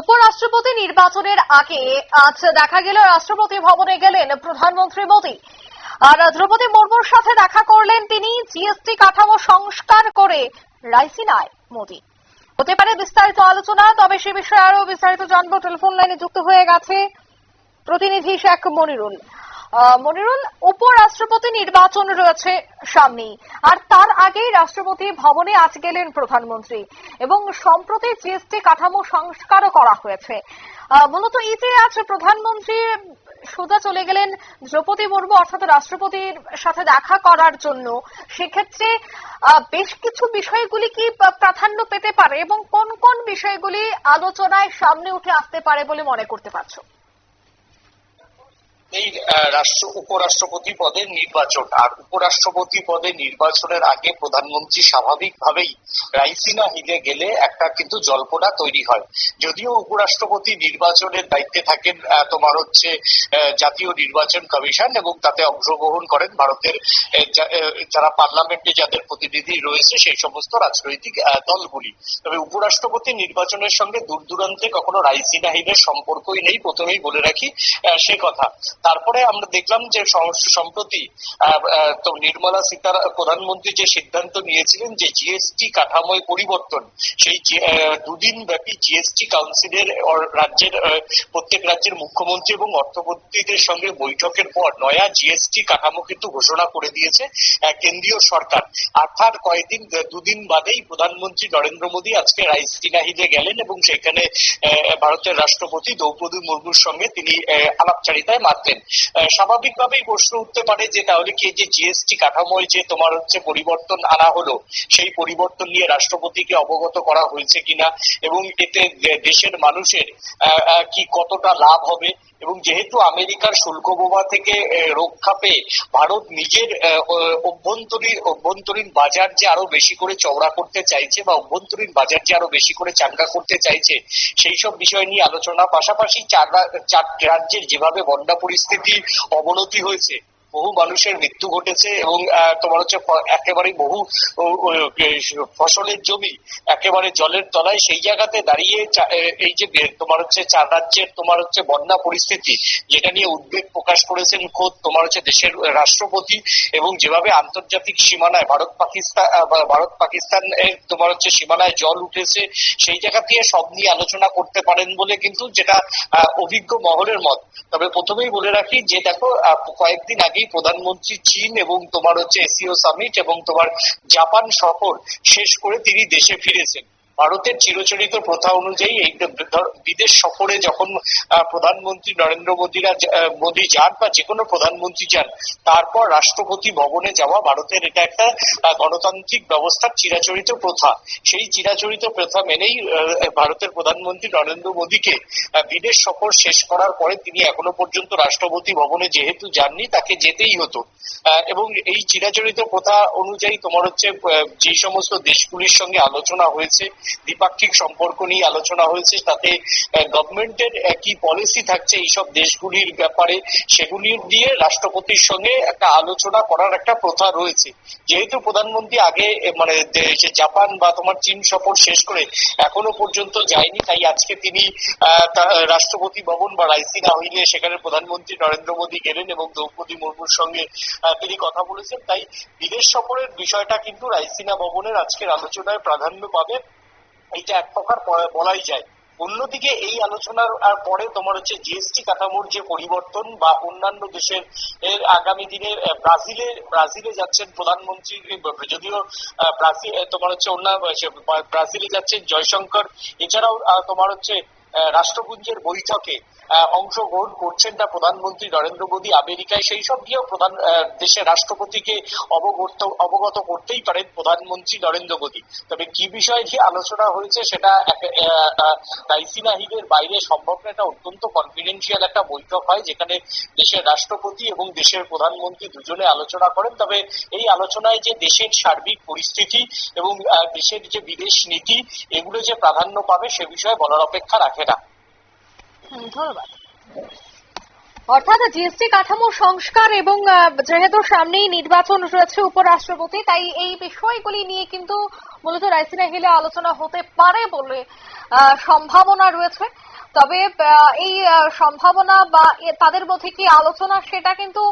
উপরাষ্ট্রপতি নির্বাচনের আগে আজ দেখা গেল রাষ্ট্রপতি ভবনে গেলেন প্রধানমন্ত্রী মোদী। আর দ্রৌপদী মুর্মুর সাথে দেখা করলেন তিনি জিএসটি কাঠামো সংস্কার করে রাইসিনায় মোদী। হতে পারে বিস্তারিত আলোচনা, তবে সে বিষয়ে আরও বিস্তারিত জানব। টেলিফোন লাইনে যুক্ত হয়ে গেছে প্রতিনিধি শেখ মনিরুল। মনিরুল, উপরাষ্ট্রপতি নির্বাচন রয়েছে সামনেই। আর তার আগেই রাষ্ট্রপতি ভবনে আজ গেলেন প্রধানমন্ত্রী। এবং সম্প্রতি জিএসটি কাঠামো সংস্কারও করা হয়েছে। মূলত যে আজ প্রধানমন্ত্রী সোজা চলে গেলেন দ্রৌপদী মুর্মু, অর্থাৎ রাষ্ট্রপতির সাথে দেখা করার জন্য, সেক্ষেত্রে বেশ কিছু বিষয়গুলি কি প্রাধান্য পেতে পারে এবং কোন কোন বিষয়গুলি আলোচনায় সামনে উঠে আসতে পারে বলে মনে করতে পারছ? এই রাষ্ট্র, উপরাষ্ট্রপতি পদের নির্বাচন। আর উপরাষ্ট্রপতি পদে নির্বাচনের আগে প্রধানমন্ত্রী স্বাভাবিকভাবেই রাইসিনা হিলে গেলে একটা কিন্তু জল্পনা তৈরি হয়। যদিও উপরাষ্ট্রপতি নির্বাচনের দায়িত্বে থাকেন তোমার হচ্ছে জাতীয় নির্বাচন কমিশন এবং তাতে অংশগ্রহণ করেন ভারতের যারা পার্লামেন্টে যাদের প্রতিনিধি রয়েছে সেই সমস্ত রাজনৈতিক দলগুলি। তবে উপরাষ্ট্রপতি নির্বাচনের সঙ্গে দূর দূরান্তে কখনো রাইসিনা হিলের সম্পর্কই নেই, প্রথমেই বলে রাখি সে কথা। তারপরে আমরা দেখলাম যে সম- সম্প্রতি তো নির্মলা সীতারা, প্রধানমন্ত্রী যে সিদ্ধান্ত নিয়েছিলেন যে জিএসটি কাঠামোয় পরিবর্তন, সেই দুদিন ব্যাপী জিএসটি কাউন্সিলের রাজ্যের প্রত্যেক রাজ্যের মুখ্যমন্ত্রী এবং অর্থমন্ত্রীদের সঙ্গে বৈঠকের পর নয়া জিএসটি কাঠামো কিন্তু ঘোষণা করে দিয়েছে কেন্দ্রীয় সরকার। অর্থাৎ কয়েকদিন দুদিন বাদেই প্রধানমন্ত্রী নরেন্দ্র মোদী আজকে রাইসিনা গেলেন এবং সেখানে ভারতের রাষ্ট্রপতি দ্রৌপদী মুর্মুর সঙ্গে তিনি আলাপচারিতায় মাতলেন। আহ, স্বাভাবিকভাবেই প্রশ্ন উঠতে পারে যে তাহলে কি যে জিএসটি কাঠামোয় যে তোমার হচ্ছে পরিবর্তন আনা হলো সেই পরিবর্তন নিয়ে রাষ্ট্রপতিকে অবগত করা হয়েছে কিনা? এবং এতে দেশের মানুষের কি কতটা লাভ হবে? এবং যেহেতু আমেরিকার শুল্ক বোমা থেকে রক্ষা পেয়ে ভারত নিজের অভ্যন্তরীণ অভ্যন্তরীণ বাজার যে আরও বেশি করে চওড়া করতে চাইছে বা অভ্যন্তরীণ বাজার যে আরও বেশি করে চাঙ্গা করতে চাইছে সেই সব বিষয় নিয়ে আলোচনা পাশাপাশি চার রাজ্যের যেভাবে বন্যা পরিস্থিতির অবনতি হয়েছে। বহু মানুষের মৃত্যু ঘটেছে এবং তোমার হচ্ছে একেবারে বহু ফসলের জমি একেবারে জলের তলায় সেই জায়গাতে দাঁড়িয়ে এই যে তোমার হচ্ছে চার রাজ্যের তোমার হচ্ছে বন্যা পরিস্থিতি, যেটা নিয়ে উদ্বেগ প্রকাশ করেছেন খোদ তোমার হচ্ছে দেশের রাষ্ট্রপতি এবং যেভাবে আন্তর্জাতিক সীমানায় ভারত পাকিস্তান ভারত পাকিস্তান এর তোমার হচ্ছে সীমানায় জল উঠেছে, সেই জায়গা থেকে সব নিয়ে আলোচনা করতে পারেন বলে কিন্তু যেটা অভিজ্ঞ মহলের মত। তবে প্রথমেই বলে রাখি যে দেখো কয়েকদিন আগেই প্রধানমন্ত্রী চীন এবং তোমার হচ্ছে এসিও সামিট এবং তোমার জাপান সফর শেষ করে তিনি দেশে ফিরেছেন। ভারতের চিরচরিত প্রথা অনুযায়ী এই বিদেশ সফরে যখন প্রধানমন্ত্রী নরেন্দ্র মোদীরা মোদী যান বা যে কোনো প্রধানমন্ত্রী যান, তারপর রাষ্ট্রপতি ভবনে যাওয়া ভারতের এটা একটা গণতান্ত্রিক ব্যবস্থার চিরাচরিত প্রথা। সেই চিরাচরিত প্রথা মেনেই ভারতের প্রধানমন্ত্রী নরেন্দ্র মোদীকে বিদেশ সফর শেষ করার পরে তিনি এখনও পর্যন্ত রাষ্ট্রপতি ভবনে যেহেতু যাননি, তাকে যেতেই হতো। এবং এই চিরাচরিত প্রথা অনুযায়ী তোমার হচ্ছে যে সমস্ত দেশগুলির সঙ্গে আলোচনা হয়েছে দ্বিপাক্ষিক সম্পর্ক নিয়ে আলোচনা হয়েছে, তাতে গভর্নমেন্টের কি পলিসি থাকছে এইসব দেশগুলির ব্যাপারে। সেগুলি দিয়ে রাষ্ট্রপতির সঙ্গে একটা আলোচনা করার একটা প্রথা রয়েছে। যেহেতু প্রধানমন্ত্রী আগে মানে জাপান বা তোমার চীন সফর শেষ করে এখনও পর্যন্ত যায়নি, তাই আজকে তিনি রাষ্ট্রপতি ভবন বা রাইসিনা হইলে সেখানে প্রধানমন্ত্রী নরেন্দ্র মোদী গেলেন এবং দ্রৌপদী মুর্মুর সঙ্গে তিনি কথা বলেছেন। তাই বিদেশ সফরের বিষয়টা কিন্তু রাইসিনা ভবনের আজকের আলোচনায় প্রাধান্য পাবে এইটা এক প্রকার বলাই যায়। অন্যদিকে এই আলোচনার পরে তোমার হচ্ছে জিএসটি কাঠামোর যে পরিবর্তন বা অন্যান্য দেশের, এর আগামী দিনে ব্রাজিলে ব্রাজিলে যাচ্ছেন প্রধানমন্ত্রী যদিও ব্রাজিল তোমার হচ্ছে অন্য ব্রাজিলে যাচ্ছেন জয়শঙ্কর। এছাড়াও তোমার হচ্ছে রাষ্ট্রপুঞ্জের বৈঠকে অংশগ্রহণ করছেন না প্রধানমন্ত্রী নরেন্দ্র মোদী। আমেরিকায় সেই সব নিয়েও প্রধান দেশের রাষ্ট্রপতিকে অবগত অবগত করতেই পারেন প্রধানমন্ত্রী নরেন্দ্র মোদী। তবে কি বিষয়ে যে আলোচনা হয়েছে সেটা রাইসিনা হিলের বাইরে সম্ভব না এটা অত্যন্ত কনফিডেন্সিয়াল একটা বৈঠক হয়, যেখানে দেশের রাষ্ট্রপতি এবং দেশের প্রধানমন্ত্রী দুজনে আলোচনা করেন। তবে এই আলোচনায় যে দেশের সার্বিক পরিস্থিতি এবং দেশের যে বিদেশ নীতি, এগুলো যে প্রাধান্য পাবে সে বিষয়ে বলার অপেক্ষা রাখে হুম, ধন্যবাদ। অর্থাৎ জিএসটি কাঠামো সংস্কার এবং যেহেতু সামনেই নির্বাচন রয়েছে উপরাষ্ট্রপতি তাই এই বিষয়গুলি নিয়ে কিন্তু মূলত রাইসিনা হিলে আলোচনা হতে পারে বলে সম্ভাবনা রয়েছে। তবে এই সম্ভাবনা বা তাদের মধ্যে কি আলোচনা সেটা কিন্তু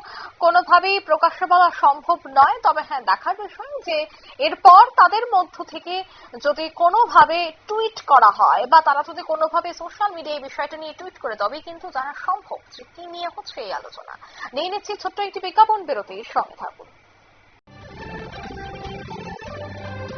কোনোভাবেই প্রকাশ্যে বলা সম্ভব নয়। তবে হ্যাঁ দেখার বিষয় যে, এরপর তাদের মধ্য থেকে যদি কোনোভাবে টুইট করা হয় বা তারা যদি কোনোভাবে সোশ্যাল মিডিয়ায় এই বিষয়টা নিয়ে টুইট করে, তবেই কিন্তু জানা সম্ভব যে কি নিয়ে হচ্ছে এই আলোচনা। নিয়ে নিচ্ছি ছোট্ট একটি বিজ্ঞাপন বিরতির সঙ্গে থাকুন